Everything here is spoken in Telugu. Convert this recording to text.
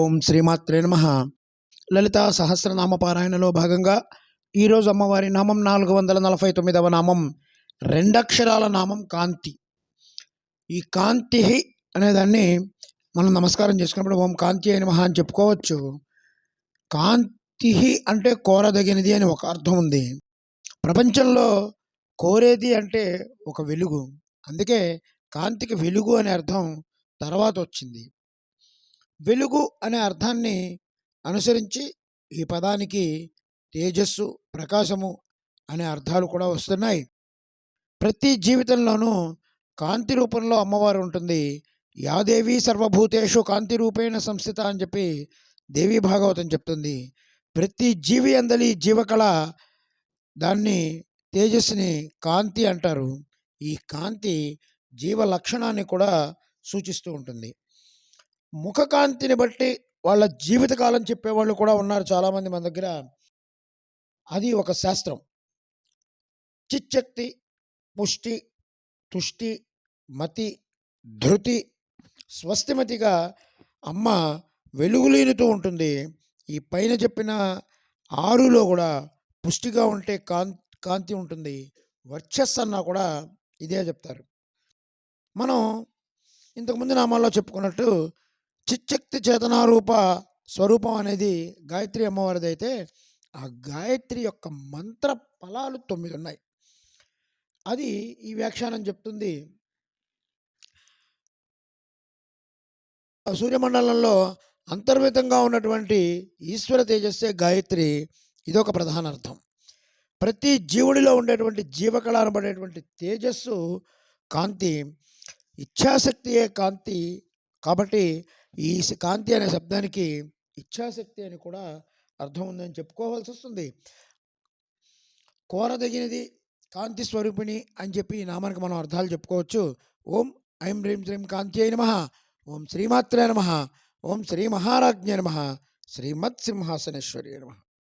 ఓం శ్రీమాత్రే నమ. లలిత సహస్రనామ పారాయణలో భాగంగా ఈరోజు అమ్మవారి నామం నాలుగు వందల నలభై తొమ్మిదవ నామం రెండక్షరాల నామం కాంతి. ఈ కాంతి అనేదాన్ని మనం నమస్కారం చేసుకున్నప్పుడు ఓం కాంతి అయిన మహా అని చెప్పుకోవచ్చు. కాంతి అంటే కోరదగినది అని ఒక అర్థం ఉంది. ప్రపంచంలో కోరేది అంటే ఒక వెలుగు. అందుకే కాంతికి వెలుగు అనే అర్థం తర్వాత వచ్చింది. వెలుగు అనే అర్థాన్ని అనుసరించి ఈ పదానికి తేజస్సు ప్రకాశము అనే అర్థాలు కూడా వస్తున్నాయి. ప్రతి జీవితంలోనూ కాంతి రూపంలో అమ్మవారు ఉంటుంది. యాదేవి సర్వభూతేషు కాంతి రూపేణ సంస్థిత అని చెప్పి దేవి భాగవతం చెప్తుంది. ప్రతి జీవి అందలి జీవకళ దాన్ని తేజస్సుని కాంతి అంటారు. ఈ కాంతి జీవ లక్షణాన్ని కూడా సూచిస్తూ ఉంటుంది. ముఖ కాంతిని బట్టి వాళ్ళ జీవితకాలం చెప్పేవాళ్ళు కూడా ఉన్నారు చాలామంది మన దగ్గర. అది ఒక శాస్త్రం. చిచ్చక్తి పుష్టి తుష్టి మతి ధృతి స్వస్తిమతిగా అమ్మ వెలుగులీనుతూ ఉంటుంది. ఈ పైన చెప్పిన ఆరులో కూడా పుష్టిగా ఉంటే కాం కాంతి ఉంటుంది. వర్చస్సు అన్నా కూడా ఇదే చెప్తారు. మనం ఇంతకుముందు నామాల్లో చెప్పుకున్నట్టు చిచ్చక్తి చేతనారూప స్వరూపం అనేది గాయత్రి అమ్మవారిది అయితే ఆ గాయత్రి యొక్క మంత్ర ఫలాలు తొమ్మిది ఉన్నాయి అది ఈ వ్యాఖ్యానం చెప్తుంది. ఆ సూర్యమండలంలో అంతర్మితంగా ఉన్నటువంటి ఈశ్వర తేజస్సే గాయత్రి ఇదొక ప్రధాన అర్థం ప్రతి జీవుడిలో ఉండేటువంటి జీవకళ అనబడేటువంటి తేజస్సు కాంతి ఇచ్ఛాశక్తియే కాంతి కాబట్టి ఈ కాంతి అనే శబ్దానికి ఇచ్ఛాశక్తి అని కూడా అర్థం ఉందని చెప్పుకోవాల్సి వస్తుంది. కోరదగినది కాంతి స్వరూపిణి అని చెప్పి ఈ నామానికి మనం అర్థాలు చెప్పుకోవచ్చు. ఓం ఐం హ్రీం శ్రీం కాంతి అయిన నమ. ఓం శ్రీమాత్రే నమ. ఓం శ్రీ మహారాజ్ఞ నమ. శ్రీమత్ సింహాసనేశ్వరి నమ.